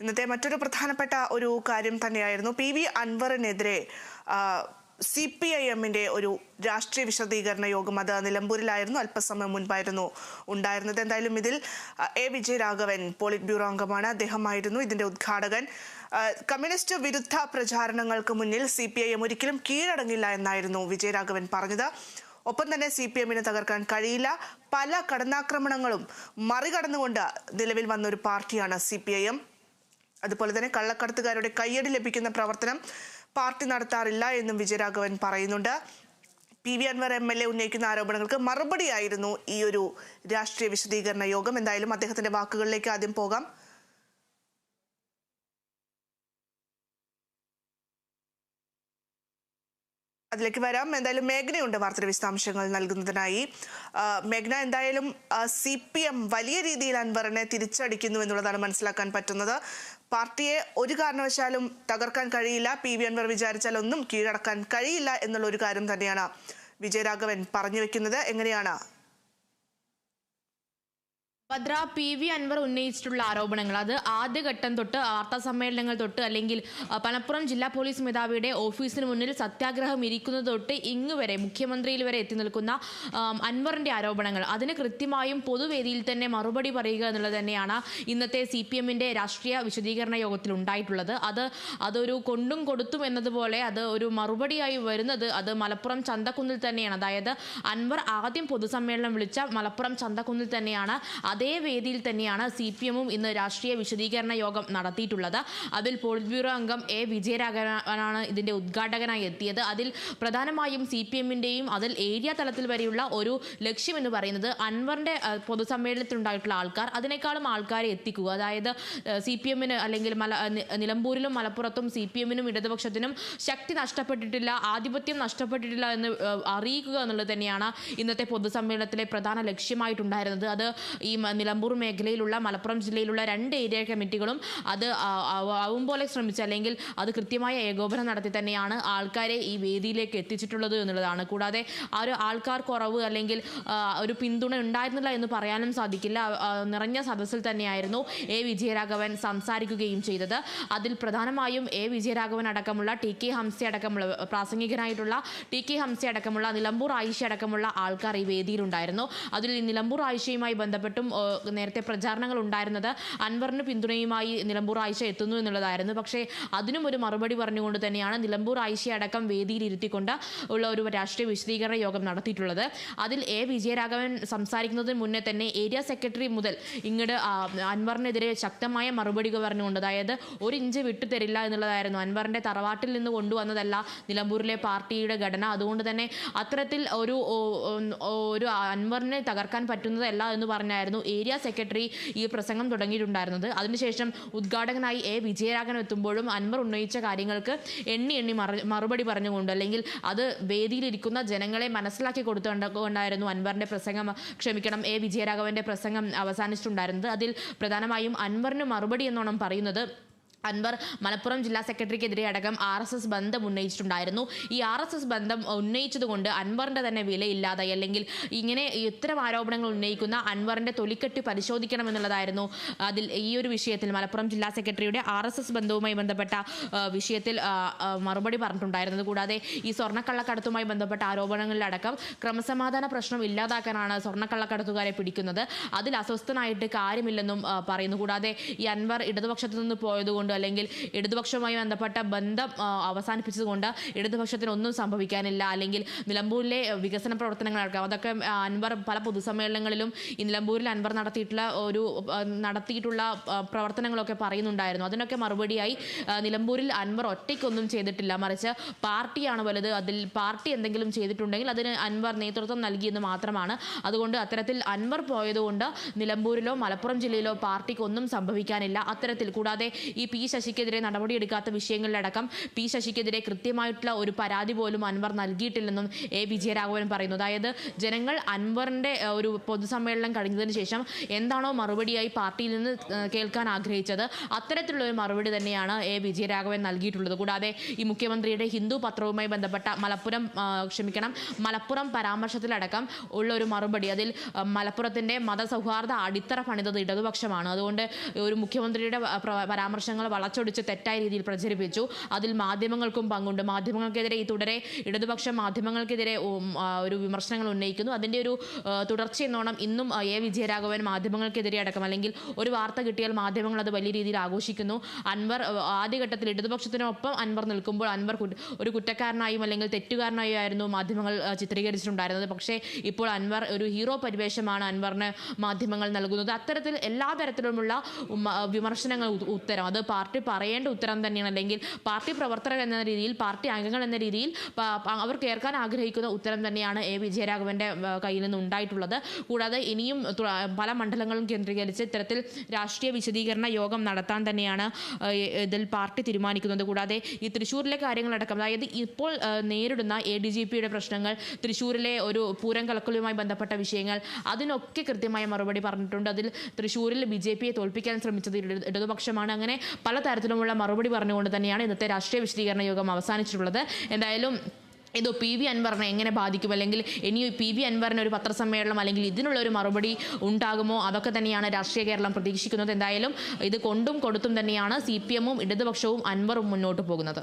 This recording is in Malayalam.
ഇന്നത്തെ മറ്റൊരു പ്രധാനപ്പെട്ട ഒരു കാര്യം തന്നെയായിരുന്നു. പി വി അൻവറിനെതിരെ സി പി ഐ എമ്മിന്റെ ഒരു രാഷ്ട്രീയ വിശദീകരണ യോഗം അത് നിലമ്പൂരിലായിരുന്നു. അല്പസമയം മുൻപായിരുന്നു ഉണ്ടായിരുന്നത്. എന്തായാലും ഇതിൽ എ വിജയരാഘവൻ പോളിറ്റ് ബ്യൂറോ അംഗമാണ്. അദ്ദേഹമായിരുന്നു ഇതിന്റെ ഉദ്ഘാടകൻ. കമ്മ്യൂണിസ്റ്റ് വിരുദ്ധ പ്രചാരണങ്ങൾക്ക് മുന്നിൽ സി പി ഐ എം ഒരിക്കലും കീഴടങ്ങില്ല എന്നായിരുന്നു വിജയരാഘവൻ പറഞ്ഞത്. ഒപ്പം തന്നെ സി പി എമ്മിനെ തകർക്കാൻ കഴിയില്ല. പല കടന്നാക്രമണങ്ങളും മറികടന്നുകൊണ്ട് നിലവിൽ വന്ന ഒരു പാർട്ടിയാണ് സി പി ഐ എം. അതുപോലെ തന്നെ കള്ളക്കടത്തുകാരുടെ കയ്യടി ലഭിക്കുന്ന പ്രവർത്തനം പാർട്ടി നടത്താറില്ല എന്നും വിജയരാഘവൻ പറയുന്നുണ്ട്. P V Anvar M L A ഉന്നയിക്കുന്ന ആരോപണങ്ങൾക്ക് മറുപടിയായിരുന്നു ഈ ഒരു രാഷ്ട്രീയ വിശദീകരണ യോഗം. എന്തായാലും അദ്ദേഹത്തിന്റെ വാക്കുകളിലേക്ക് ആദ്യം പോകാം. അതിലേക്ക് വരാം. എന്തായാലും മേഘനയുണ്ട് വാർത്തയുടെ വിശദാംശങ്ങൾ നൽകുന്നതിനായി. മേഘന എന്തായാലും സി പി എം വലിയ രീതിയിൽ അൻവറിനെ തിരിച്ചടിക്കുന്നു എന്നുള്ളതാണ് മനസ്സിലാക്കാൻ പറ്റുന്നത്. പാർട്ടിയെ ഒരു കാരണവശാലും തകർക്കാൻ കഴിയില്ല. പി വി അൻവർ വിചാരിച്ചാൽ ഒന്നും കീഴടക്കാൻ കഴിയില്ല എന്നുള്ള ഒരു കാര്യം തന്നെയാണ് വിജയരാഘവൻ പറഞ്ഞു വെക്കുന്നത്. എങ്ങനെയാണ് ഭദ്ര പി വി അൻവർ ഉന്നയിച്ചിട്ടുള്ള ആരോപണങ്ങൾ. അത് ആദ്യഘട്ടം തൊട്ട് വാർത്താ സമ്മേളനങ്ങൾ തൊട്ട് അല്ലെങ്കിൽ പലപ്പുറം ജില്ലാ പോലീസ് മേധാവിയുടെ ഓഫീസിന് മുന്നിൽ സത്യാഗ്രഹം ഇരിക്കുന്നത് തൊട്ട് ഇങ്ങ് വരെ മുഖ്യമന്ത്രിയിൽ വരെ എത്തി നിൽക്കുന്ന അൻവറിന്റെ ആരോപണങ്ങൾ. അതിന് കൃത്യമായും പൊതുവേദിയിൽ തന്നെ മറുപടി പറയുക എന്നുള്ളത് തന്നെയാണ് ഇന്നത്തെ സി പി എമ്മിന്റെ രാഷ്ട്രീയ വിശദീകരണ യോഗത്തിൽ ഉണ്ടായിട്ടുള്ളത്. അത് അതൊരു കൊണ്ടും കൊടുത്തും എന്നതുപോലെ അത് ഒരു മറുപടിയായി വരുന്നത് അത് മലപ്പുറം ചന്തക്കുന്നിൽ തന്നെയാണ്. അതായത് അൻവർ ആദ്യം പൊതുസമ്മേളനം വിളിച്ച മലപ്പുറം ചന്തക്കുന്നിൽ തന്നെയാണ്. അതേ വേദിയിൽ തന്നെയാണ് സി പി എമ്മും ഇന്ന് രാഷ്ട്രീയ വിശദീകരണ യോഗം നടത്തിയിട്ടുള്ളത്. അതിൽ പോളിറ്റ് ബ്യൂറോ അംഗം എ വിജയരാഘവനാണ് ഇതിന്റെ ഉദ്ഘാടകനായി എത്തിയത്. അതിൽ പ്രധാനമായും സി പി എമ്മിന്റെയും അതിൽ ഏരിയ തലത്തിൽ വരെയുള്ള ഒരു ലക്ഷ്യം എന്ന് പറയുന്നത് അൻവറിന്റെ പൊതുസമ്മേളനത്തിൽ ഉണ്ടായിട്ടുള്ള ആൾക്കാർ അതിനേക്കാളും ആൾക്കാരെ എത്തിക്കുക. അതായത് സി പി എമ്മിന് അല്ലെങ്കിൽ മല നിലമ്പൂരിലും മലപ്പുറത്തും സി പി എമ്മിനും ഇടതുപക്ഷത്തിനും ശക്തി നഷ്ടപ്പെട്ടിട്ടില്ല ആധിപത്യം നഷ്ടപ്പെട്ടിട്ടില്ല എന്ന് അറിയിക്കുക എന്നുള്ളത് തന്നെയാണ് ഇന്നത്തെ പൊതുസമ്മേളനത്തിലെ പ്രധാന ലക്ഷ്യമായിട്ടുണ്ടായിരുന്നത്. അത് ഈ നിലമ്പൂർ മേഖലയിലുള്ള മലപ്പുറം ജില്ലയിലുള്ള രണ്ട് ഏരിയ കമ്മിറ്റികളും അത് ആവും പോലെ ശ്രമിച്ച് അല്ലെങ്കിൽ അത് കൃത്യമായ ഏകോപനം നടത്തി തന്നെയാണ് ആൾക്കാരെ ഈ വേദിയിലേക്ക് എത്തിച്ചിട്ടുള്ളത് എന്നുള്ളതാണ്. കൂടാതെ ആ ഒരു ആൾക്കാർ കുറവ് അല്ലെങ്കിൽ ഒരു പിന്തുണ ഉണ്ടായിരുന്നില്ല എന്ന് പറയാനും സാധിക്കില്ല. നിറഞ്ഞ സദസ്സിൽ തന്നെയായിരുന്നു എ വിജയരാഘവൻ സംസാരിക്കുകയും ചെയ്തത്. അതിൽ പ്രധാനമായും എ വിജയരാഘവൻ അടക്കമുള്ള ടി കെ ഹംസ അടക്കമുള്ള പ്രാസംഗികനായിട്ടുള്ള ടി കെ ഹംസ അടക്കമുള്ള നിലമ്പൂർ ആയിഷ അടക്കമുള്ള ആൾക്കാർ ഈ വേദിയിലുണ്ടായിരുന്നു. അതിൽ നിലമ്പൂർ ആയിഷയുമായി ബന്ധപ്പെട്ടും നേരത്തെ പ്രചാരണങ്ങൾ ഉണ്ടായിരുന്നത് അൻവറിന് പിന്തുണയുമായി നിലമ്പൂർ ആയിഷ എത്തുന്നു എന്നുള്ളതായിരുന്നു. പക്ഷേ അതിനും ഒരു മറുപടി പറഞ്ഞുകൊണ്ട് തന്നെയാണ് നിലമ്പൂർ ആയിഷ അടക്കം വേദിയിൽ ഉള്ള ഒരു രാഷ്ട്രീയ വിശദീകരണ യോഗം നടത്തിയിട്ടുള്ളത്. അതിൽ എ. വിജയരാഘവൻ സംസാരിക്കുന്നതിന് മുന്നേ തന്നെ ഏരിയ സെക്രട്ടറി മുതൽ ഇങ്ങോട്ട് അൻവറിനെതിരെ ശക്തമായ മറുപടികൾ പറഞ്ഞുകൊണ്ട് അതായത് ഒരു ഇഞ്ച് വിട്ടു തരില്ല എന്നുള്ളതായിരുന്നു. അൻവറിന്റെ തറവാട്ടിൽ നിന്ന് കൊണ്ടുവന്നതല്ല നിലമ്പൂരിലെ പാർട്ടിയുടെ ഘടന. അതുകൊണ്ട് തന്നെ അത്തരത്തിൽ ഒരു ഒരു അൻവറിനെ തകർക്കാൻ പറ്റുന്നതല്ല എന്ന് പറഞ്ഞായിരുന്നു ഏരിയ സെക്രട്ടറി ഈ പ്രസംഗം തുടങ്ങിയിട്ടുണ്ടായിരുന്നത്. അതിനുശേഷം ഉദ്ഘാടകനായി എ. വിജയരാഘവൻ എത്തുമ്പോഴും അൻവർ ഉന്നയിച്ച കാര്യങ്ങൾക്ക് എണ്ണി എണ്ണി മറുപടി പറഞ്ഞുകൊണ്ട് അല്ലെങ്കിൽ അത് വേദിയിലിരിക്കുന്ന ജനങ്ങളെ മനസ്സിലാക്കി കൊടുത്തുകൊണ്ടായിരുന്നു അൻവറിന്റെ പ്രസംഗം ക്ഷമിക്കണം എ. വിജയരാഘവന്റെ പ്രസംഗം അവസാനിച്ചിട്ടുണ്ടായിരുന്നത്. അതിൽ പ്രധാനമായും അൻവറിന് മറുപടി എന്നോണം പറയുന്നത് അൻവർ മലപ്പുറം ജില്ലാ സെക്രട്ടറിക്കെതിരെ അടക്കം ആർ എസ് എസ് ബന്ധം ഉന്നയിച്ചിട്ടുണ്ടായിരുന്നു. ഈ ആർ എസ് എസ് ബന്ധം ഉന്നയിച്ചതുകൊണ്ട് അൻവറിന്റെ തന്നെ വിലയില്ലാതായി. അല്ലെങ്കിൽ ഇങ്ങനെ ഇത്തരം ആരോപണങ്ങൾ ഉന്നയിക്കുന്ന അൻവറിന്റെ തൊലിക്കെട്ടി പരിശോധിക്കണമെന്നുള്ളതായിരുന്നു അതിൽ ഈ ഒരു വിഷയത്തിൽ മലപ്പുറം ജില്ലാ സെക്രട്ടറിയുടെ ആർ എസ് എസ് ബന്ധവുമായി ബന്ധപ്പെട്ട വിഷയത്തിൽ മറുപടി പറഞ്ഞിട്ടുണ്ടായിരുന്നത്. കൂടാതെ ഈ സ്വർണക്കള്ളക്കടത്തുമായി ബന്ധപ്പെട്ട ആരോപണങ്ങളിലടക്കം ക്രമസമാധാന പ്രശ്നം ഇല്ലാതാക്കാനാണ് സ്വർണക്കള്ളക്കടത്തുകാരെ പിടിക്കുന്നത്. അതിൽ അസ്വസ്ഥനായിട്ട് കാര്യമില്ലെന്നും പറയുന്നു. കൂടാതെ ഈ അൻവർ ഇടതുപക്ഷത്തു നിന്ന് പോയതുകൊണ്ട് അല്ലെങ്കിൽ ഇടതുപക്ഷവുമായി ബന്ധപ്പെട്ട ബന്ധം അവസാനിപ്പിച്ചതുകൊണ്ട് ഇടതുപക്ഷത്തിന് ഒന്നും സംഭവിക്കാനില്ല. അല്ലെങ്കിൽ നിലമ്പൂരിലെ വികസന പ്രവർത്തനങ്ങൾ നടക്കാം. അതൊക്കെ അൻവർ പല പൊതുസമ്മേളനങ്ങളിലും ഈ നിലമ്പൂരിൽ അൻവർ നടത്തിയിട്ടുള്ള ഒരു നടത്തിയിട്ടുള്ള പ്രവർത്തനങ്ങളൊക്കെ പറയുന്നുണ്ടായിരുന്നു. അതിനൊക്കെ മറുപടിയായി നിലമ്പൂരിൽ അൻവർ ഒറ്റയ്ക്കൊന്നും ചെയ്തിട്ടില്ല. മറിച്ച് പാർട്ടിയാണ് വലുത്. അതിൽ പാർട്ടി എന്തെങ്കിലും ചെയ്തിട്ടുണ്ടെങ്കിൽ അതിന് അൻവർ നേതൃത്വം നൽകിയെന്ന് മാത്രമാണ്. അതുകൊണ്ട് അത്തരത്തിൽ അൻവർ പോയതുകൊണ്ട് നിലമ്പൂരിലോ മലപ്പുറം ജില്ലയിലോ പാർട്ടിക്കൊന്നും സംഭവിക്കാനില്ല. അത്തരത്തിൽ കൂടാതെ ഈ പി ശശിക്കെതിരെ നടപടിയെടുക്കാത്ത വിഷയങ്ങളിലടക്കം പി ശശിക്കെതിരെ കൃത്യമായിട്ടുള്ള ഒരു പരാതി പോലും അൻവർ നൽകിയിട്ടില്ലെന്നും എ വിജയരാഘവൻ പറയുന്നു. അതായത് ജനങ്ങൾ അൻവറിന്റെ ഒരു പൊതുസമ്മേളനം കഴിഞ്ഞതിന് ശേഷം എന്താണോ മറുപടിയായി പാർട്ടിയിൽ നിന്ന് കേൾക്കാൻ ആഗ്രഹിച്ചത് അത്തരത്തിലുള്ള ഒരു മറുപടി തന്നെയാണ് എ വിജയരാഘവൻ നൽകിയിട്ടുള്ളത്. കൂടാതെ ഈ മുഖ്യമന്ത്രിയുടെ ഹിന്ദു പത്രവുമായി ബന്ധപ്പെട്ട മലപ്പുറം ക്ഷമിക്കണം മലപ്പുറം പരാമർശത്തിലടക്കം ഉള്ള ഒരു മറുപടി. അതിൽ മലപ്പുറത്തിന്റെ മതസൗഹാർദ്ദ അടിത്തറ പണിതത് ഇടതുപക്ഷമാണ്. അതുകൊണ്ട് ഒരു മുഖ്യമന്ത്രിയുടെ പ- വളച്ചൊടിച്ച് തെറ്റായ രീതിയിൽ പ്രചരിപ്പിച്ചു. അതിൽ മാധ്യമങ്ങൾക്കും പങ്കുണ്ട്. മാധ്യമങ്ങൾക്കെതിരെ ഈ തുടരെ ഇടതുപക്ഷ മാധ്യമങ്ങൾക്കെതിരെ ഒരു വിമർശനങ്ങൾ ഉന്നയിക്കുന്നു. അതിന്റെ ഒരു തുടർച്ച എന്നോണം ഇന്നും എ. വിജയരാഘവൻ മാധ്യമങ്ങൾക്കെതിരെ അടക്കം. അല്ലെങ്കിൽ ഒരു വാർത്ത കിട്ടിയാൽ മാധ്യമങ്ങൾ അത് വലിയ രീതിയിൽ ആഘോഷിക്കുന്നു. അൻവർ ആദ്യഘട്ടത്തിൽ ഇടതുപക്ഷത്തിനൊപ്പം അൻവർ നിൽക്കുമ്പോൾ അൻവർ ഒരു കുറ്റക്കാരനായും അല്ലെങ്കിൽ തെറ്റുകാരനായും ആയിരുന്നു മാധ്യമങ്ങൾ ചിത്രീകരിച്ചിട്ടുണ്ടായിരുന്നത്. പക്ഷേ ഇപ്പോൾ അൻവർ ഒരു ഹീറോ പരിവേഷമാണ് അൻവറിന് മാധ്യമങ്ങൾ നൽകുന്നത്. അത്തരത്തിൽ എല്ലാ തരത്തിലുമുള്ള വിമർശനങ്ങൾ ഉത്തരം. അത് പാർട്ടി പറയേണ്ട ഉത്തരം തന്നെയാണ്. അല്ലെങ്കിൽ പാർട്ടി പ്രവർത്തകർ എന്ന രീതിയിൽ പാർട്ടി അംഗങ്ങൾ എന്ന രീതിയിൽ അവർ കേൾക്കാൻ ആഗ്രഹിക്കുന്ന ഉത്തരം തന്നെയാണ് എ. വിജയരാഘവന്റെ കയ്യിൽ നിന്ന് ഉണ്ടായിട്ടുള്ളത്. കൂടാതെ ഇനിയും പല മണ്ഡലങ്ങളും കേന്ദ്രീകരിച്ച് ഇത്തരത്തിൽ രാഷ്ട്രീയ വിശദീകരണ യോഗം നടത്താൻ തന്നെയാണ് ഇതിൽ പാർട്ടി തീരുമാനിക്കുന്നത്. കൂടാതെ ഈ തൃശ്ശൂരിലെ കാര്യങ്ങളടക്കം അതായത് ഇപ്പോൾ നേരിടുന്ന എ ഡി ജി പിയുടെ പ്രശ്നങ്ങൾ തൃശ്ശൂരിലെ ഒരു പൂരം കലക്കലുമായി ബന്ധപ്പെട്ട വിഷയങ്ങൾ അതിനൊക്കെ കൃത്യമായ മറുപടി പറഞ്ഞിട്ടുണ്ട്. അതിൽ തൃശ്ശൂരിൽ ബി ജെ പിയെ തോൽപ്പിക്കാൻ ശ്രമിച്ചത് ഇട- ഇടതുപക്ഷമാണ്. അങ്ങനെ പലതരത്തിലുമുള്ള മറുപടി പറഞ്ഞുകൊണ്ട് തന്നെയാണ് ഇന്നത്തെ രാഷ്ട്രീയ വിശദീകരണ യോഗം അവസാനിച്ചിട്ടുള്ളത്. എന്തായാലും ഇത് പി വി അൻവറിനെ എങ്ങനെ ബാധിക്കും? അല്ലെങ്കിൽ ഇനി പി വി അൻവറിന് ഒരു പത്രസമ്മേളനം അല്ലെങ്കിൽ ഇതിനുള്ള ഒരു മറുപടി ഉണ്ടാകുമോ? അതൊക്കെ തന്നെയാണ് രാഷ്ട്രീയ കേരളം പ്രതീക്ഷിക്കുന്നത്. എന്തായാലും ഇത് കൊണ്ടും കൊടുത്തും തന്നെയാണ് സി പി എമ്മും ഇടതുപക്ഷവും അൻവറും മുന്നോട്ട് പോകുന്നത്.